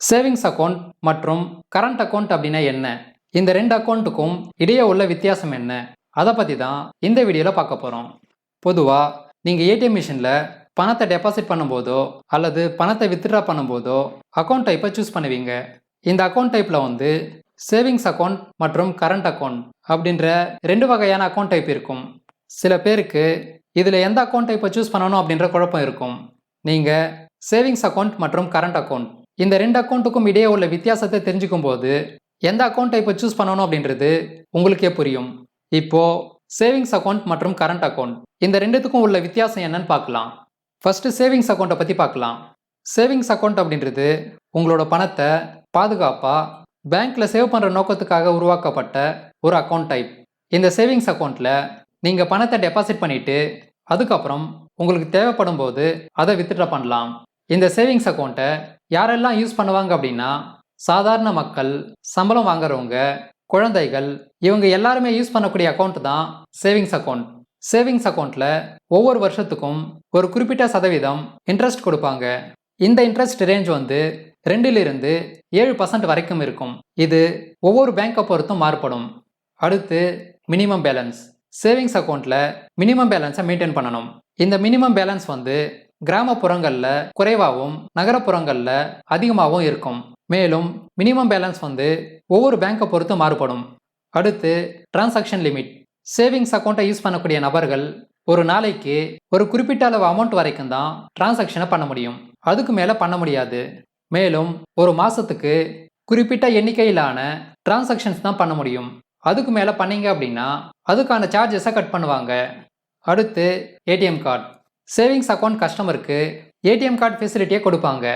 Savings account மற்றும் current account அப்படின்னா என்ன? இந்த ரெண்டு அக்கௌண்ட்டுக்கும் இடையே உள்ள வித்தியாசம் என்ன? அதை பற்றி தான் இந்த வீடியோவில் பார்க்க போகிறோம் பொதுவாக நீங்கள் ஏடிஎம் மிஷினில் பணத்தை டெபாசிட் பண்ணும்போதோ அல்லது பணத்தை வித்ட்ரா பண்ணும்போதோ அக்கௌண்ட் டைப்பை சூஸ் பண்ணுவீங்க. இந்த அக்கௌண்ட் டைப்பில் வந்து சேவிங்ஸ் அக்கௌண்ட் மற்றும் கரண்ட் அக்கௌண்ட் அப்படின்ற ரெண்டு வகையான அக்கௌண்ட் டைப் இருக்கும். சில பேருக்கு இதில் எந்த அக்கௌண்ட் டைப்பை சூஸ் பண்ணணும் அப்படின்ற குழப்பம் இருக்கும். நீங்கள் சேவிங்ஸ் அக்கௌண்ட் மற்றும் கரண்ட் அக்கௌண்ட் இந்த ரெண்டு அக்கௌண்ட்டுக்கும் இடையே உள்ள வித்தியாசத்தை தெரிஞ்சுக்கும் போது எந்த அக்கௌண்ட்டை இப்போ சூஸ் பண்ணணும் அப்படின்றது உங்களுக்கே புரியும். இப்போ சேவிங்ஸ் அக்கௌண்ட் மற்றும் கரண்ட் அக்கௌண்ட் இந்த ரெண்டுத்துக்கும் உள்ள வித்தியாசம் என்னன்னு பார்க்கலாம். ஃபர்ஸ்ட் சேவிங்ஸ் அக்கௌண்ட்டை பற்றி பார்க்கலாம். சேவிங்ஸ் அக்கௌண்ட் அப்படின்றது உங்களோட பணத்தை பாதுகாப்பாக பேங்க்ல சேவ் பண்ணுற நோக்கத்துக்காக உருவாக்கப்பட்ட ஒரு அக்கௌண்ட் டைப் இந்த சேவிங்ஸ் அக்கௌண்ட்டில் நீங்கள் பணத்தை டெபாசிட் பண்ணிட்டு அதுக்கப்புறம் உங்களுக்கு தேவைப்படும் போது அதை வித்ட்ரா பண்ணலாம். இந்த சேவிங்ஸ் அக்கௌண்ட்டை யாரெல்லாம் யூஸ் பண்ணுவாங்க அப்படின்னா சாதாரண மக்கள் சம்பளம் வாங்குறவங்க குழந்தைகள் இவங்க எல்லாருமே யூஸ் பண்ணக்கூடிய அக்கௌண்ட் தான் சேவிங்ஸ் அக்கௌண்ட் சேவிங்ஸ் அக்கௌண்ட்டில் ஒவ்வொரு வருஷத்துக்கும் ஒரு குறிப்பிட்ட சதவீதம் இன்ட்ரெஸ்ட் கொடுப்பாங்க. இந்த இன்ட்ரெஸ்ட் ரேஞ்ச் வந்து ரெண்டிலிருந்து ஏழு பர்சன்ட் வரைக்கும் இருக்கும். இது ஒவ்வொரு பேங்கை பொறுத்தும் மாறுபடும். அடுத்து மினிமம் பேலன்ஸ் சேவிங்ஸ் அக்கௌண்ட்டில் மினிமம் பேலன்ஸை மெயின்டைன் பண்ணணும். இந்த மினிமம் பேலன்ஸ் வந்து கிராமப்புறங்களில் குறைவாகவும் நகரப்புறங்களில் அதிகமாகவும் இருக்கும். மேலும் மினிமம் பேலன்ஸ் வந்து ஒவ்வொரு பேங்கை பொறுத்து மாறுபடும். அடுத்து டிரான்சாக்ஷன் லிமிட் சேவிங்ஸ் அக்கௌண்ட்டை யூஸ் பண்ணக்கூடிய நபர்கள் ஒரு நாளைக்கு ஒரு குறிப்பிட்ட அளவு அமௌண்ட் வரைக்கும் தான் டிரான்சாக்ஷனை பண்ண முடியும். அதுக்கு மேலே பண்ண முடியாது. மேலும் ஒரு மாதத்துக்கு குறிப்பிட்ட எண்ணிக்கையிலான டிரான்சாக்ஷன்ஸ் தான் பண்ண முடியும். அதுக்கு மேலே பண்ணீங்க அப்படின்னா அதுக்கான சார்ஜஸை கட் பண்ணுவாங்க. அடுத்து ஏடிஎம் கார்டு சேவிங்ஸ் அக்கௌண்ட் கஸ்டமருக்கு ஏடிஎம் கார்டு ஃபெசிலிட்டியை கொடுப்பாங்க.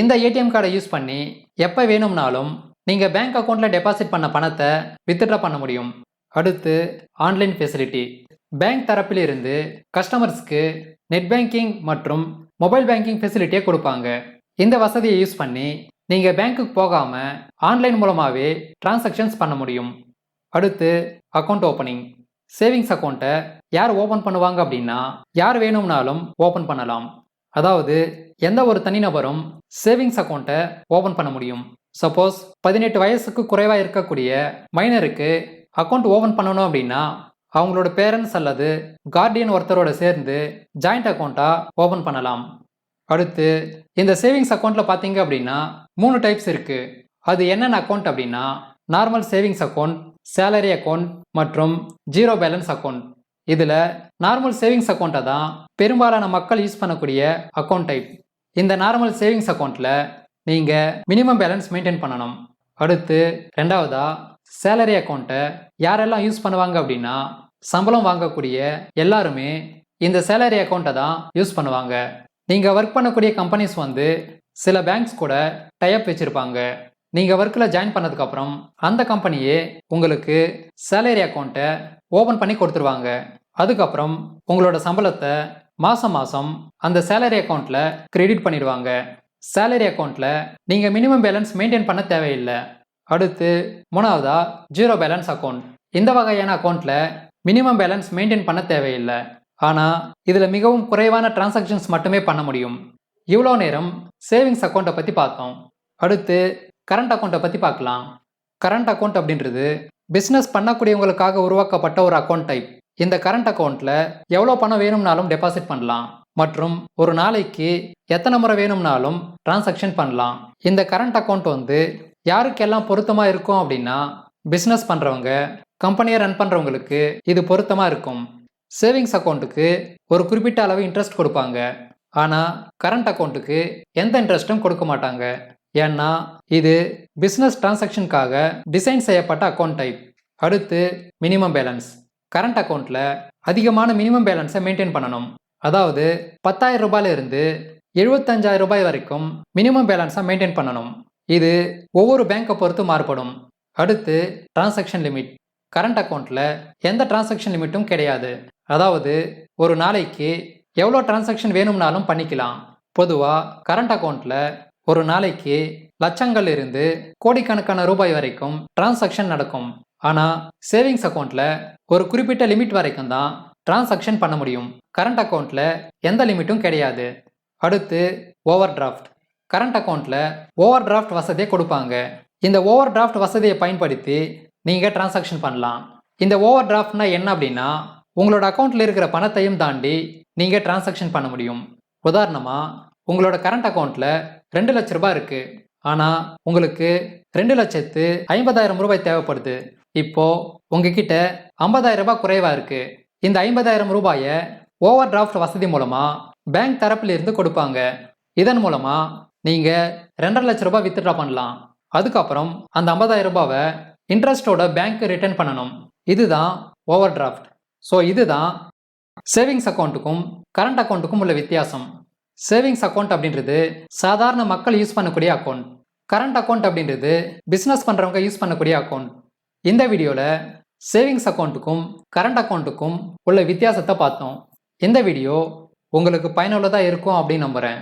இந்த ஏடிஎம் கார்டை யூஸ் பண்ணி எப்போ வேணும்னாலும் நீங்கள் பேங்க் அக்கௌண்ட்டில் டெபாசிட் பண்ண பணத்தை வித்ட்ரா பண்ண முடியும். அடுத்து ஆன்லைன் ஃபெசிலிட்டி பேங்க் தரப்பிலிருந்து கஸ்டமர்ஸ்க்கு நெட் பேங்கிங் மற்றும் மொபைல் பேங்கிங் ஃபெசிலிட்டியை கொடுப்பாங்க. இந்த வசதியை யூஸ் பண்ணி நீங்கள் பேங்க்குக்கு போகாமல் ஆன்லைன் மூலமாகவே டிரான்சாக்ஷன்ஸ் பண்ண முடியும். அடுத்து அக்கௌண்ட் ஓப்பனிங் சேவிங்ஸ் அக்கௌண்ட்டை யார் ஓப்பன் பண்ணுவாங்க அப்படின்னா யார் வேணும்னாலும் ஓப்பன் பண்ணலாம். அதாவது எந்த ஒரு தனிநபரும் சேவிங்ஸ் அக்கௌண்ட்டை ஓப்பன் பண்ண முடியும். சப்போஸ் பதினெட்டு வயசுக்கு குறைவாக இருக்கக்கூடிய மைனருக்கு அக்கௌண்ட் ஓப்பன் பண்ணணும் அப்படின்னா அவங்களோட பேரண்ட்ஸ் அல்லது கார்டியன் ஒருத்தரோட சேர்ந்து ஜாயிண்ட் அக்கௌண்ட்டாக ஓப்பன் பண்ணலாம். அடுத்து இந்த சேவிங்ஸ் அக்கௌண்ட்டில் பார்த்தீங்க அப்படின்னா மூணு டைப்ஸ் இருக்குது அது என்னென்ன அக்கௌண்ட் அப்படின்னா normal savings account salary account மற்றும் ஜீரோ பேலன்ஸ் அக்கௌண்ட் இதில் நார்மல் சேவிங்ஸ் அக்கௌண்ட்டை தான் பெரும்பாலான மக்கள் யூஸ் பண்ணக்கூடிய அக்கௌண்ட் டைப் இந்த நார்மல் சேவிங்ஸ் அக்கௌண்ட்டில் நீங்கள் மினிமம் பேலன்ஸ் மெயின்டைன் பண்ணணும். அடுத்து ரெண்டாவதாக சேலரி அக்கௌண்ட்டை யாரெல்லாம் யூஸ் பண்ணுவாங்க அப்படின்னா சம்பளம் வாங்கக்கூடிய எல்லாருமே இந்த சேலரி அக்கௌண்ட்டை தான் யூஸ் பண்ணுவாங்க. நீங்கள் ஒர்க் பண்ணக்கூடிய கம்பெனிஸ் வந்து சில பேங்க்ஸ் கூட டைப் வச்சுருப்பாங்க. நீங்கள் ஒர்க்கில் ஜாயின் பண்ணதுக்கப்புறம் அந்த கம்பெனியே உங்களுக்கு சேலரி அக்கௌண்ட்டை ஓப்பன் பண்ணி கொடுத்துருவாங்க. அதுக்கப்புறம் உங்களோட சம்பளத்தை மாதம் மாதம் அந்த சேலரி அக்கௌண்ட்டில் கிரெடிட் பண்ணிடுவாங்க. சேலரி அக்கௌண்ட்டில் நீங்கள் மினிமம் பேலன்ஸ் மெயின்டைன் பண்ண தேவையில்லை. அடுத்து மூணாவதா ஜீரோ பேலன்ஸ் அக்கௌண்ட் இந்த வகையான அக்கௌண்ட்டில் மினிமம் பேலன்ஸ் மெயின்டைன் பண்ண தேவையில்லை. ஆனால் இதில் மிகவும் குறைவான டிரான்சாக்ஷன்ஸ் மட்டுமே பண்ண முடியும். இவ்வளோ நேரம் சேவிங்ஸ் அக்கௌண்ட்டை பற்றி பார்த்தோம். அடுத்து கரண்ட் அக்கௌண்ட்டை பற்றி பார்க்கலாம். கரண்ட் அக்கௌண்ட் அப்படின்றது பிஸ்னஸ் பண்ணக்கூடியவங்களுக்காக உருவாக்கப்பட்ட ஒரு அக்கௌண்ட் டைப் இந்த கரண்ட் அக்கௌண்ட்டில் எவ்வளோ பணம் வேணும்னாலும் டெபாசிட் பண்ணலாம். மற்றும் ஒரு நாளைக்கு எத்தனை முறை வேணும்னாலும் டிரான்சாக்ஷன் பண்ணலாம். இந்த கரண்ட் அக்கௌண்ட் வந்து யாருக்கெல்லாம் பொருத்தமாக இருக்கும் அப்படின்னா பிஸ்னஸ் பண்ணுறவங்க கம்பெனியை ரன் பண்ணுறவங்களுக்கு இது பொருத்தமாக இருக்கும். சேவிங்ஸ் அக்கௌண்ட்டுக்கு ஒரு குறிப்பிட்ட அளவு இன்ட்ரெஸ்ட் கொடுப்பாங்க. ஆனால் கரண்ட் அக்கௌண்ட்டுக்கு எந்த இன்ட்ரெஸ்ட்டும் கொடுக்க மாட்டாங்க. ஏன்னா இது பிஸ்னஸ் டிரான்சாக்ஷனுக்காக டிசைன் செய்யப்பட்ட அக்கௌண்ட் டைப் அடுத்து மினிமம் பேலன்ஸ் கரண்ட் அக்கௌண்ட்டில் அதிகமான மினிமம் பேலன்ஸை மெயின்டைன் பண்ணணும். அதாவது பத்தாயிரம் ரூபாயிலிருந்து எழுபத்தஞ்சாயிரம் ரூபாய் வரைக்கும் மினிமம் பேலன்ஸை மெயின்டைன் பண்ணணும். இது ஒவ்வொரு பேங்கை பொறுத்து மாறுபடும். அடுத்து டிரான்சாக்ஷன் லிமிட் கரண்ட் அக்கௌண்ட்டில் எந்த டிரான்சாக்ஷன் லிமிட்டும் கிடையாது. அதாவது ஒரு நாளைக்கு எவ்வளோ டிரான்சாக்ஷன் வேணும்னாலும் பண்ணிக்கலாம். பொதுவாக கரண்ட் அக்கௌண்ட்டில் ஒரு நாளைக்கு லட்சங்கள் இருந்து கோடிக்கணக்கான ரூபாய் வரைக்கும் டிரான்சாக்ஷன் நடக்கும். ஆனால் சேவிங்ஸ் அக்கௌண்ட்டில் ஒரு குறிப்பிட்ட லிமிட் வரைக்கும் தான் டிரான்சாக்ஷன் பண்ண முடியும். கரண்ட் அக்கௌண்ட்டில் எந்த லிமிட்டும் கிடையாது. அடுத்து ஓவர் டிராஃப்ட் கரண்ட் அக்கௌண்ட்டில் ஓவர் டிராஃப்ட் வசதியை கொடுப்பாங்க. இந்த ஓவர் டிராஃப்ட் வசதியை பயன்படுத்தி நீங்கள் டிரான்சாக்ஷன் பண்ணலாம். இந்த ஓவர் டிராஃப்ட்னா என்ன அப்படின்னா உங்களோட அக்கௌண்ட்டில் இருக்கிற பணத்தையும் தாண்டி நீங்கள் டிரான்சாக்ஷன் பண்ண முடியும். உதாரணமாக உங்களோட கரண்ட் அக்கௌண்ட்டில் ரெண்டு லட்ச ரூபாய் இருக்குது ஆனால் உங்களுக்கு ரெண்டு லட்சத்து ஐம்பதாயிரம் ரூபாய் தேவைப்படுது. இப்போ உங்ககிட்ட ஐம்பதாயிரம் ரூபாய் குறைவா இருக்கு. இந்த ஐம்பதாயிரம் ரூபாயை ஓவர் டிராஃப்ட் வசதி மூலமா பேங்க் தரப்புல இருந்து கொடுப்பாங்க. இதன் மூலமா நீங்க ரெண்டரை லட்ச ரூபாய் வித்ட்ரா பண்ணலாம். அதுக்கப்புறம் அந்த ஐம்பதாயிரம் ரூபாவை இன்ட்ரெஸ்டோட பேங்க் ரிட்டர்ன் பண்ணணும். இதுதான் ஓவர் டிராஃப்ட் ஸோ இதுதான் சேவிங்ஸ் அக்கௌண்ட்டுக்கும் கரண்ட் அக்கௌண்ட்டுக்கும் உள்ள வித்தியாசம். சேவிங்ஸ் அக்கௌண்ட் அப்படின்றது சாதாரண மக்கள் யூஸ் பண்ணக்கூடிய அக்கௌண்ட் கரண்ட் அக்கௌண்ட் அப்படின்றது பிஸ்னஸ் பண்ணுறவங்க யூஸ் பண்ணக்கூடிய அக்கௌண்ட் இந்த வீடியோவில் சேவிங்ஸ் அக்கௌண்ட்டுக்கும் கரண்ட் அக்கௌண்ட்டுக்கும் உள்ள வித்தியாசத்தை பார்த்தோம். இந்த வீடியோ உங்களுக்கு பயனுள்ளதாக இருக்கும் அப்படின்னு நம்புகிறேன்